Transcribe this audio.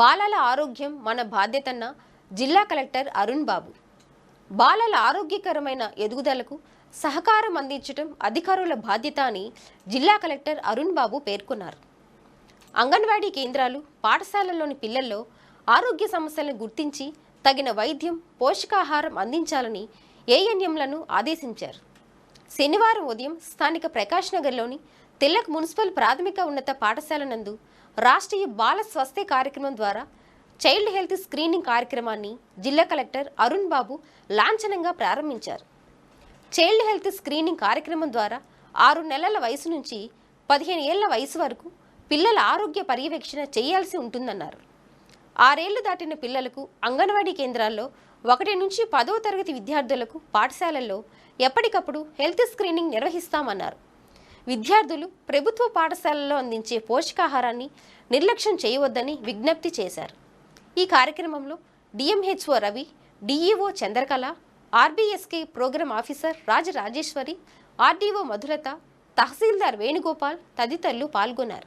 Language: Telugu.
బాలల ఆరోగ్యం మన బాధ్యతన్న జిల్లా కలెక్టర్ అరుణ్ బాబు. బాలల ఆరోగ్యకరమైన ఎదుగుదలకు సహకారం అందించడం అధికారుల బాధ్యత అని జిల్లా కలెక్టర్ అరుణ్ బాబు పేర్కొన్నారు. అంగన్వాడీ కేంద్రాలు పాఠశాలల్లోని పిల్లల్లో ఆరోగ్య సమస్యలను గుర్తించి తగిన వైద్యం పోషకాహారం అందించాలని ఏఎన్ఎంలను ఆదేశించారు. శనివారం ఉదయం స్థానిక ప్రకాష్ నగర్లోని తిల్లక్ మున్సిపల్ ప్రాథమిక ఉన్నత పాఠశాల నందు రాష్ట్రీయ బాల స్వస్థ్య కార్యక్రమం ద్వారా చైల్డ్ హెల్త్ స్క్రీనింగ్ కార్యక్రమాన్ని జిల్లా కలెక్టర్ అరుణ్ బాబు లాంఛనంగా ప్రారంభించారు. చైల్డ్ హెల్త్ స్క్రీనింగ్ కార్యక్రమం ద్వారా ఆరు నెలల వయసు నుంచి పదిహేను ఏళ్ళ వయసు వరకు పిల్లల ఆరోగ్య పర్యవేక్షణ చేయాల్సి ఉంటుందన్నారు. ఆరేళ్ళు దాటిన పిల్లలకు అంగన్వాడీ కేంద్రాల్లో ఒకటి నుంచి పదవ తరగతి విద్యార్థులకు పాఠశాలల్లో ఎప్పటికప్పుడు హెల్త్ స్క్రీనింగ్ నిర్వహిస్తామన్నారు. విద్యార్థులు ప్రభుత్వ పాఠశాలల్లో అందించే పోషకాహారాన్ని నిర్లక్ష్యం చేయవద్దని విజ్ఞప్తి చేశారు. ఈ కార్యక్రమంలో DMHO Ravi DEO Chandrakala RBSK programme officer Rajarajeshwari RDO Madhulatha tahsildar Venugopal తదితరులు పాల్గొన్నారు.